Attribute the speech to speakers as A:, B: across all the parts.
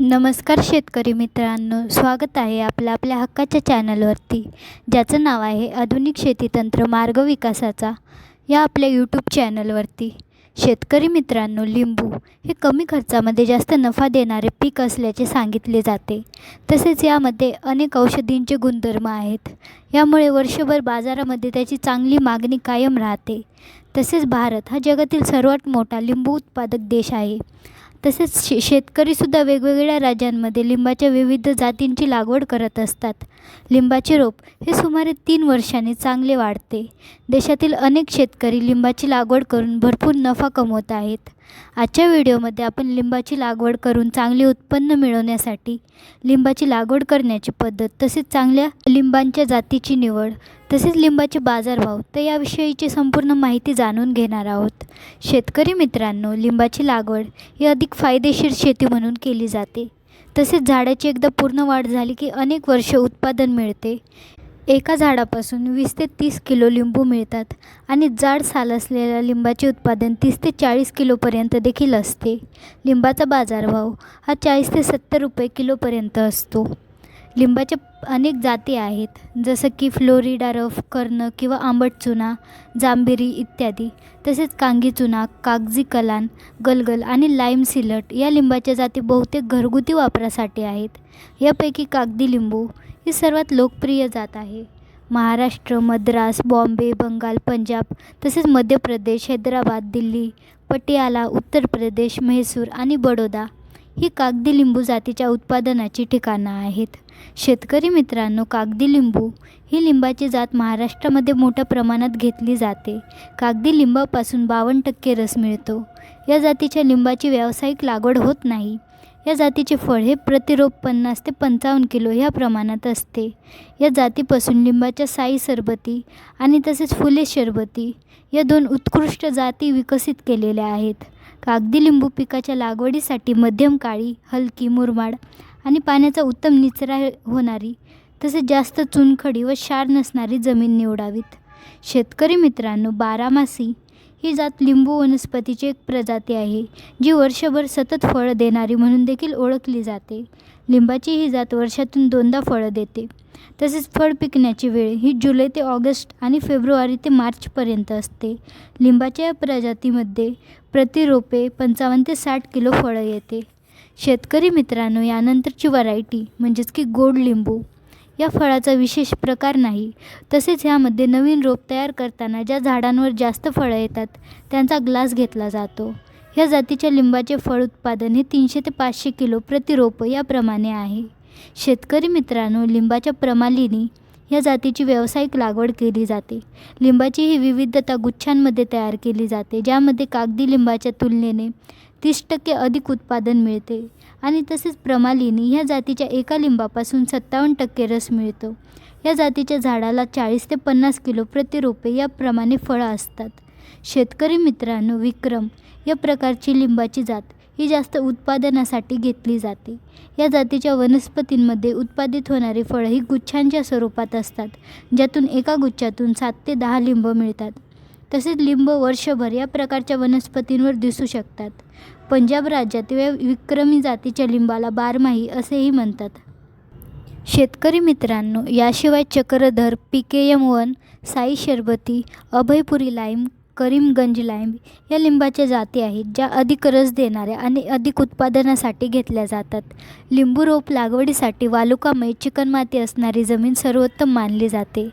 A: नमस्कार शेतकरी मित्रांनो स्वागत आहे आपलं आपल्या हक्काच्या चॅनलवरती ज्याचं नाव आहे आधुनिक शेतीतंत्र मार्ग विकासाचा या आपल्या यूट्यूब चॅनलवरती. शेतकरी मित्रांनो लिंबू हे कमी खर्चामध्ये जास्त नफा देणारे पीक असल्याचे सांगितले जाते. तसेच यामध्ये अनेक औषधींचे गुणधर्म आहेत. यामुळे वर्षभर बाजारामध्ये त्याची चांगली मागणी कायम राहते. तसेच भारत हा जगातील सर्वात मोठा लिंबू उत्पादक देश आहे. तसेच शे शेतकरीसुद्धा वेगवेगळ्या राज्यांमध्ये लिंबाच्या विविध जातींची लागवड करत असतात. लिंबाचे रोप हे सुमारे तीन वर्षांनी चांगले वाढते. देशातील अनेक शेतकरी लिंबाची लागवड करून भरपूर नफा कमवत आहेत. आजच्या व्हिडिओमध्ये आपण लिंबाची लागवड करून चांगले उत्पन्न मिळवण्यासाठी लिंबाची लागवड करण्याची पद्धत तसेच चांगल्या लिंबांच्या जातीची निवड तसेच लिंबाचे बाजारभाव तर याविषयीची संपूर्ण माहिती जाणून घेणार आहोत. शेतकरी मित्रांनो लिंबाची लागवड ही अधिक फायदेशीर शेती म्हणून केली जाते. तसेच झाडाची एकदा पूर्ण वाढ झाली की अनेक वर्ष उत्पादन मिळते. एका झाडापासून वीस ते तीस किलो लिंबू मिळतात आणि जाड साल असलेल्या लिंबाचे उत्पादन तीस ते चाळीस किलोपर्यंत देखील असते. लिंबाचा बाजारभाव हा चाळीस ते सत्तर रुपये किलोपर्यंत असतो. लिंबाच्या अनेक जाती आहेत जसं की फ्लोरिडा रफ कर्ण किंवा आंबट चुना जांभेरी इत्यादी. तसेच कांगी चुना कागजी कलान गलगल आणि लाईम सिलट या लिंबाच्या जाती बहुतेक घरगुती वापरासाठी आहेत. यापैकी कागदी लिंबू ही सर्वात लोकप्रिय जात आहे. महाराष्ट्र मद्रास बॉम्बे बंगाल पंजाब तसेच मध्य प्रदेश हैदराबाद दिल्ली पटियाला उत्तर प्रदेश म्हैसूर आणि बडोदा ही कागदी लिंबू जातीच्या उत्पादनाची ठिकाणं आहेत. शेतकरी मित्रांनो कागदी लिंबू ही लिंबाची जात महाराष्ट्रामध्ये मोठ्या प्रमाणात घेतली जाते. कागदी लिंबापासून बावन्न टक्के रस मिळतो. या जातीच्या लिंबाची व्यावसायिक लागवड होत नाही. या जातीचे फळ हे प्रतिरोप पन्नास ते पंचावन्न किलो ह्या प्रमाणात असते. या जातीपासून लिंबाच्या साई सरबती आणि तसेच फुले शरबती या दोन उत्कृष्ट जाती विकसित केलेल्या आहेत. कागदी लिंबू पिकाच्या लागवडीसाठी मध्यम काळी हलकी मुरमाड आणि पाण्याचा उत्तम निचरा होणारी तसेच जास्त चुनखडी व क्षार नसणारी जमीन निवडावीत. शेतकरी मित्रांनो बारामासी ही जात लिंबू वनस्पतीची एक प्रजाती आहे जी वर्षभर सतत फळं देणारी म्हणून देखील ओळखली जाते. लिंबाची ही जात वर्षातून दोनदा फळं देते. तसेच फळ पिकण्याची वेळ ही जुलै ते ऑगस्ट आणि फेब्रुवारी ते मार्चपर्यंत असते. लिंबाच्या या प्रजातीमध्ये प्रति रोपे पंचावन्न ते साठ किलो फळं येते. शेतकरी मित्रांनो यानंतरची व्हरायटी म्हणजेच की गोड लिंबू या फळाचा विशेष प्रकार नाही. तसेच ह्यामध्ये नवीन रोप तयार करताना ज्या झाडांवर जास्त फळं येतात त्यांचा ग्लास घेतला जातो. ह्या जातीच्या लिंबाचे फळ उत्पादन हे तीनशे ते पाचशे किलो प्रति रोप याप्रमाणे आहे. शेतकरी मित्रांनो लिंबाच्या प्रमालिनी या जातीची व्यावसायिक लागवड केली जाते. लिंबाची ही विविधता गुच्छांमध्ये तयार केली जाते ज्यामध्ये कागदी लिंबाच्या तुलनेने तीस टक्के अधिक उत्पादन मिळते आणि तसेच प्रमालिनी ह्या जातीच्या एका लिंबापासून सत्तावन्न टक्के रस मिळतो. या जातीच्या झाडाला चाळीस ते पन्नास किलो प्रति रोपे याप्रमाणे फळं असतात. शेतकरी मित्रांनो विक्रम या प्रकारची लिंबाची जात ही जास्त उत्पादनासाठी घेतली जाते. या जातीच्या वनस्पतींमध्ये उत्पादित होणारी फळं ही गुच्छांच्या स्वरूपात असतात ज्यातून एका गुच्छातून सात ते दहा लिंब मिळतात. तसेच लिंब वर्षभर या प्रकारच्या वनस्पतींवर दिसू शकतात. पंजाब राज्यात या विक्रमी जातीच्या लिंबाला बारमाही असेही म्हणतात. शेतकरी मित्रांनो याशिवाय Chakradhar P K M one Sai Sharbati Abhaypuri lime Karimganj lime या लिंबाच्या जाती आहेत ज्या अधिक रस देणाऱ्या आणि अधिक उत्पादनासाठी घेतल्या जातात. लिंबू रोप लागवडीसाठी वालुकामय चिकणमाती असणारी जमीन सर्वोत्तम मानली जाते.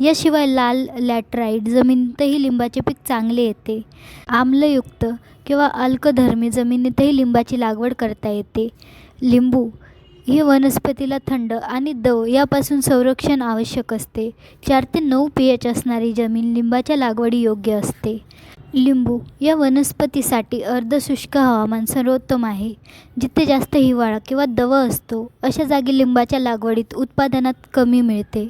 A: याशिवाय लाल लॅटराईट जमिनीतही लिंबाचे पीक चांगले येते. आम्लयुक्त किंवा अल्कधर्मी जमिनीतही लिंबाची लागवड करता येते. लिंबू ही वनस्पतीला थंड आणि दव यापासून संरक्षण आवश्यक असते. चार ते नऊ पी एच असणारी जमीन लिंबाच्या लागवडी योग्य असते. लिंबू या वनस्पतीसाठी अर्धशुष्क हवामान सर्वोत्तम आहे. जिथे जास्त हिवाळा किंवा दव असतो अशा जागी लिंबाच्या लागवडीत उत्पादनात कमी मिळते.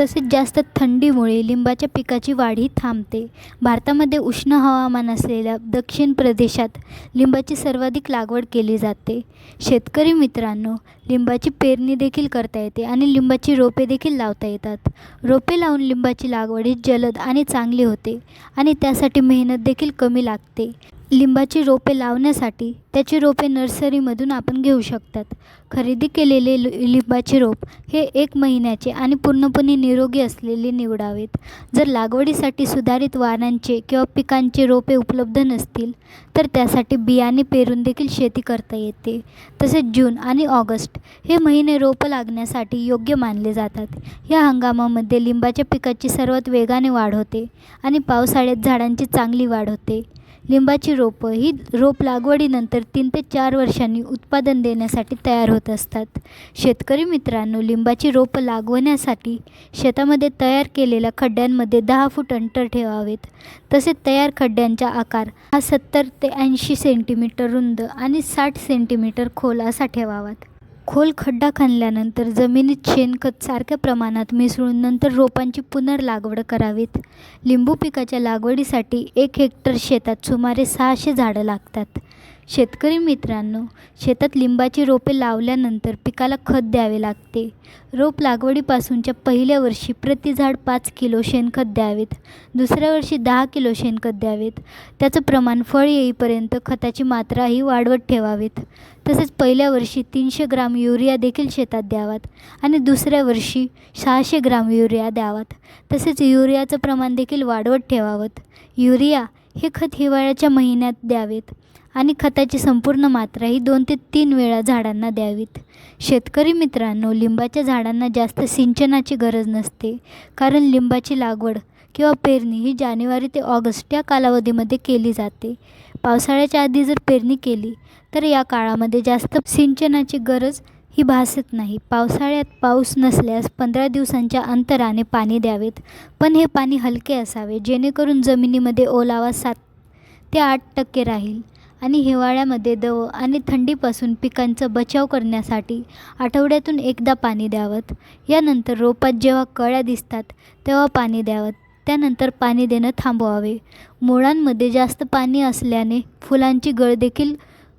A: तसेच जास्त थंडीमुळे लिंबाच्या पिकाची वाढही थांबते. भारतामध्ये उष्ण हवामान असलेल्या दक्षिण प्रदेशात लिंबाची सर्वाधिक लागवड केली जाते. शेतकरी मित्रांनो लिंबाची पेरणी देखील करता येते आणि लिंबाची रोपे देखील लावता येतात. रोपे लावून लिंबाची लागवड ही जलद आणि चांगली होते आणि त्यासाठी मेहनत देखील कमी लागते. लिंबाची रोपे लावण्यासाठी त्याची रोपे नर्सरीमधून आपण घेऊ शकतात. खरेदी केलेले लि लिंबाचे रोप हे एक महिन्याचे आणि पूर्णपणे निरोगी असलेले निवडावेत. जर लागवडीसाठी सुधारित वाणांचे किंवा पिकांचे रोपे उपलब्ध नसतील तर त्यासाठी बियाणे पेरून देखील शेती करता येते. तसेच जून आणि ऑगस्ट हे महिने रोपं लागण्यासाठी योग्य मानले जातात. या हंगामामध्ये लिंबाच्या पिकाची सर्वात वेगाने वाढ होते आणि पावसाळ्यात झाडांची चांगली वाढ होते. लिंबाची रोपं ही रोप लागवडीनंतर तीन ते चार वर्षांनी उत्पादन देण्यासाठी तयार होत असतात. शेतकरी मित्रांनो लिंबाची रोपं लागवण्यासाठी शेतामध्ये तयार केलेल्या खड्ड्यांमध्ये दहा फूट अंतर ठेवावेत. तसेच तयार खड्ड्यांचा आकार हा सत्तर ते ऐंशी सेंटीमीटर रुंद आणि साठ सेंटीमीटर खोल असा ठेवावात. खोल खड्डा खणल्यानंतर जमिनीत शेणखत सारख्या प्रमाणात मिसळून नंतर रोपांची पुनर्लागवड करावीत. लिंबू पिकाच्या लागवडीसाठी एक हेक्टर शेतात सुमारे सहाशे झाडं लागतात. शेतकरी मित्रांनो शेतात लिंबाची रोपे लावल्यानंतर पिकाला खत द्यावे लागते. रोप लागवडीपासूनच्या पहिल्या वर्षी प्रति झाड पाच किलो शेणखत द्यावेत. दुसऱ्या वर्षी दहा किलो शेणखत द्यावेत. त्याचं प्रमाण फळ येईपर्यंत खताची मात्राही वाढवत ठेवावीत. तसेच पहिल्या वर्षी तीनशे ग्राम युरिया देखील शेतात द्यावात आणि दुसऱ्या वर्षी सहाशे ग्राम युरिया द्यावात. तसेच युरियाचं प्रमाण देखील वाढवत ठेवावं. युरिया हे खत हिवाळ्याच्या महिन्यात द्यावेत. आणि खताची संपूर्ण मात्रा ही दोन ते तीन वेळा झाडांना द्यावीत. शेतकरी मित्रांनो लिंबाच्या झाडांना जास्त सिंचनाची गरज नसते कारण लिंबाची लागवड किंवा पेरणी ही जानेवारी ते ऑगस्ट या कालावधीमध्ये केली जाते. पावसाळ्याच्या आधी जर पेरणी केली तर या काळामध्ये जास्त सिंचनाची गरज ही भासत नाही. पावसाळ्यात पाऊस नसल्यास पंधरा दिवसांच्या अंतराने पाणी द्यावेत पण हे पाणी हलके असावे जेणेकरून जमिनीमध्ये ओलावा सात ते आठ टक्के राहील. आणि हिवाळ्यामध्ये दव आणि थंडीपासून पिकांचा बचाव करण्यासाठी आठवड्यातून एकदा पाणी द्यावं. यानंतर रोपात जेव्हा कळ्या दिसतात तेव्हा पाणी द्यावं. त्यानंतर पाणी देणं थांबवावे. मुळांमध्ये जास्त पाणी असल्याने फुलांची गळदेखील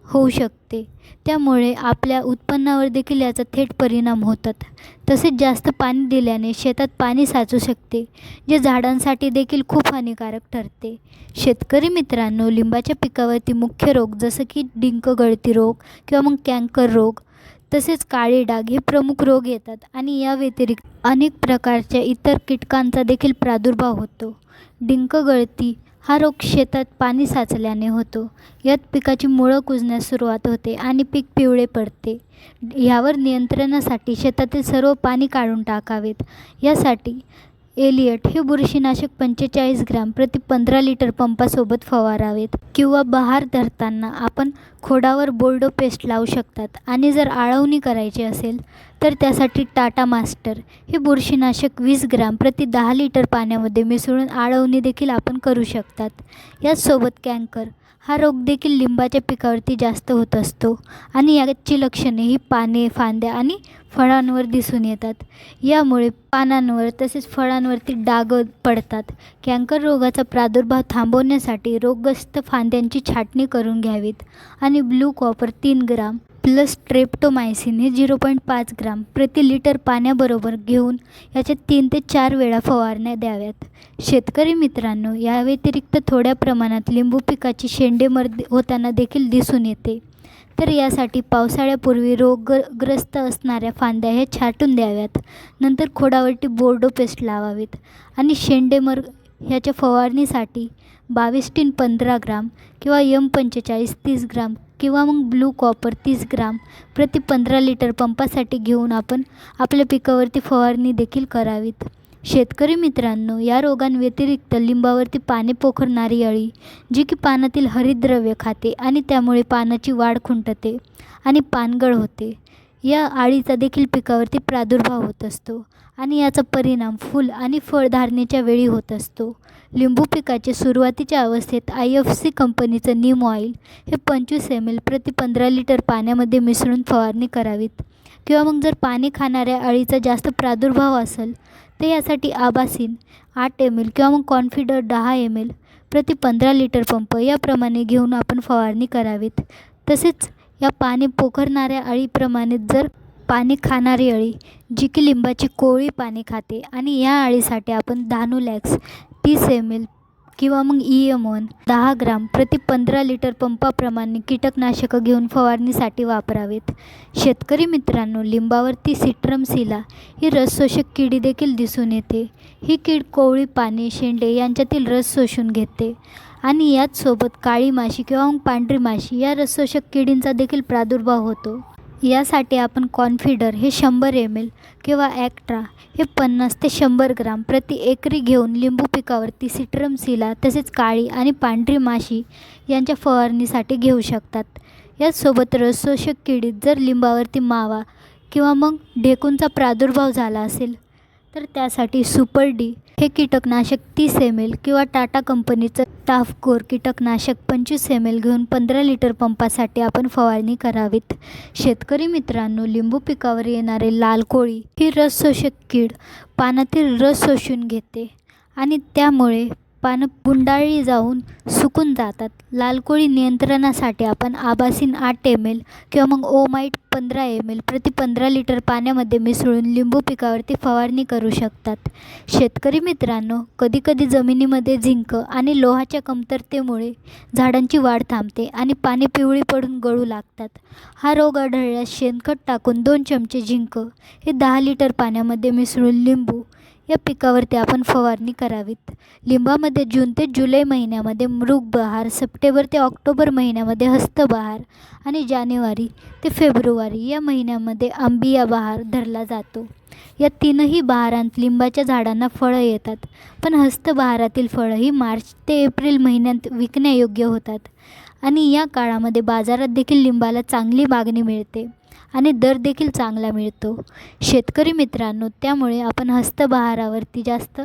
A: होऊ शकते. त्यामुळे आपल्या उत्पन्नावर देखील याचा थेट परिणाम होतात. तसेच जास्त पाणी दिल्याने शेतात पाणी साचू शकते जे झाडांसाठी देखील खूप हानिकारक ठरते. शेतकरी मित्रांनो लिंबाच्या पिकावरती मुख्य रोग जसं की डिंक गळती रोग किंवा मग कँकर रोग तसेच काळे डाग हे प्रमुख रोग येतात आणि या व्यतिरिक्त अनेक प्रकारच्या इतर कीटकांचा देखील प्रादुर्भाव होतो. डिंक गळती हा रोग शेतात पाणी साचल्याने होतो. यात पिकाची मुळं कुजण्यास सुरुवात होते आणि पीक पिवळे पडते. यावर नियंत्रणासाठी शेतातील सर्व पाणी काढून टाकावेत. यासाठी एलियट हे बुरशीनाशक पंचेचाळीस ग्राम प्रति पंधरा लिटर पंपासोबत फवारावेत किंवा बहार धरताना आपण खोडावर बोर्डो पेस्ट लावू शकतात आणि जर आळवणी करायची असेल तर त्यासाठी टाटा मास्टर हे बुरशीनाशक वीस ग्राम प्रति दहा लिटर पाण्यामध्ये मिसळून आळवणी देखील आपण करू शकतात. याचसोबत कँकर हा रोग देखील लिंबाच्या पिकावरती जास्त होत असतो आणि याची लक्षणे ही पाने फांद्या आणि फळांवर दिसून येतात. यामुळे पानांवर तसेच फळांवरती डाग पडतात. कँकर रोगाचा प्रादुर्भाव थांबवण्यासाठी रोगग्रस्त फांद्यांची छाटणी करून घ्यावीत आणि ब्लू कॉपर तीन ग्राम प्लस ट्रेप्टोमायसिन हे झिरो पॉईंट पाच ग्राम प्रति लिटर पाण्याबरोबर घेऊन याच्या तीन ते चार वेळा फवारण्या द्याव्यात. शेतकरी मित्रांनो या व्यतिरिक्त थोड्या प्रमाणात लिंबू पिकाची शेंडेमर होताना देखील दिसून येते. तर यासाठी पावसाळ्यापूर्वी रोगग्रस्त असणाऱ्या फांद्या ह्या छाटून द्याव्यात. नंतर खोडावरती बोर्डो पेस्ट लावावीत आणि शेंडेमर ह्याच्या फवारणीसाठी बावीस टीन पंधरा ग्राम किंवा यम पंचेचाळीस तीस ग्राम किंवा मग ब्लू कॉपर तीस ग्राम प्रति पंधरा लिटर पंपासाठी घेऊन आपण आपल्या पिकावरती फवारणी देखील करावीत. शेतकरी मित्रांनो या रोगांव्यतिरिक्त लिंबावरती पाने पोखरणारी अळी जी की पानातील हरितद्रव्य खाते आणि त्यामुळे पानाची वाढ खुंटते आणि पानगळ होते. या अळीचा देखील पिकावरती प्रादुर्भाव होत असतो आणि याचा परिणाम फूल आणि फळधारणेच्या वेळी होत असतो. लिंबू पिकाचे सुरुवातीच्या अवस्थेत आय एफ सी कंपनीचं नीम ऑइल हे पंचवीस एम एल प्रति पंधरा लिटर पाण्यामध्ये मिसळून फवारणी करावीत. किंवा मग जर पाणी खाणाऱ्या अळीचा जास्त प्रादुर्भाव असेल तर यासाठी आबासीन आठ एम एल किंवा मग कॉन्फिडर दहा एम एल प्रति पंधरा लिटर पंप याप्रमाणे घेऊन आपण फवारणी करावीत. तसेच या पाणी पोखरणाऱ्या अळीप्रमाणे जर पाणी खाणारी अळी जी की लिंबाची कोवळी पाणी खाते आणि या अळीसाठी आपण धानुलॅक्स तीस एम एल किंवा मग ई एम दहा ग्राम प्रति पंधरा लिटर पंपाप्रमाणे कीटकनाशकं घेऊन फवारणीसाठी वापरावेत. शेतकरी मित्रांनो लिंबावरती सिट्रमसिला ही रस शोषक किडी देखील दिसून येते. ही कीड कोवळी पाने शेंडे यांच्यातील रस शोषून घेते. आणि याचसोबत काळी माशी किंवा मग पांढरी माशी या रस शोषक किडींचा देखील प्रादुर्भाव होतो. यासाठी आपण कॉन्फिडर हे शंभर एम एल किंवा ॲक्ट्रा हे पन्नास ते शंभर ग्राम प्रति एकरी घेऊन लिंबू पिकावरती सिट्रमसिला तसेच काळी आणि पांढरी माशी यांच्या फवारणीसाठी घेऊ शकतात. याचसोबत रसशोषक किडीत जर लिंबावरती मावा किंवा मग ढेकूणचा प्रादुर्भाव झाला असेल तर त्यासाठी सुपर डी हे कीटकनाशक तीस एम एल किंवा टाटा कंपनीचं टाफकोर कीटकनाशक पंचवीस एम एल घेऊन पंधरा लिटर पंपासाठी आपण फवारणी करावीत. शेतकरी मित्रांनो लिंबू पिकावर येणारे लाल कोळी ही रस शोषक कीड पानातील रस शोषून घेते आणि त्यामुळे पानं गुंडाळली जाऊन सुकून जातात. लाल कोळी नियंत्रणासाठी आपण आबासीन आठ एम एल किंवा मग ओमाईट पंधरा एम एल प्रति पंधरा लिटर पाण्यामध्ये मिसळून लिंबू पिकावरती फवारणी करू शकतात. शेतकरी मित्रांनो कधीकधी जमिनीमध्ये झिंक आणि लोहाच्या कमतरतेमुळे झाडांची वाढ थांबते आणि पाने पिवळी पडून गळू लागतात. हा रोग आढळल्यास शेणखत टाकून दोन चमचे झिंक हे दहा लिटर पाण्यामध्ये मिसळून लिंबू या पिकावरती आपण फवारणी करावीत. लिंबामध्ये जून ते जुलै महिन्यामध्ये मृगबहार सप्टेंबर ते ऑक्टोबर महिन्यामध्ये हस्तबहार आणि जानेवारी ते फेब्रुवारी या महिन्यामध्ये आंबिया बहार धरला जातो. या तीनही बहारांत लिंबाच्या झाडांना फळं येतात पण हस्तबहारातील फळं ही मार्च ते एप्रिल महिन्यात विकण्यायोग्य होतात आणि या काळामध्ये बाजारात देखील लिंबाला चांगली मागणी मिळते. आणि दर देखील चांगला मिळतो. शेतकरी मित्रांनो त्यामुळे आपण हस्तबहारावरती जास्त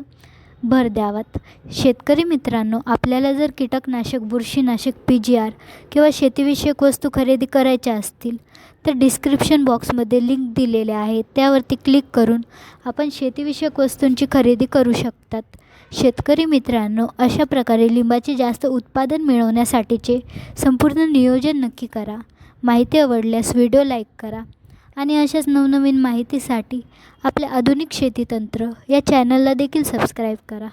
A: भर द्यावात. शेतकरी मित्रांनो आपल्याला जर कीटकनाशक बुरशीनाशक पी जी आर किंवा शेतीविषयक वस्तू खरेदी करायच्या असतील तर डिस्क्रिप्शन बॉक्समध्ये लिंक दिलेले आहे त्यावरती क्लिक करून आपण शेतीविषयक वस्तूंची खरेदी करू शकतात. शेतकरी मित्रांनो अशा प्रकारे लिंबाचे जास्त उत्पादन मिळवण्यासाठीचे संपूर्ण नियोजन नक्की करा. माहिती आवडल्यास व्हिडिओ लाईक करा आणि अशाच नवनवीन माहितीसाठी आपल्या आधुनिक शेतीतंत्र या चॅनलला देखील सबस्क्राईब करा.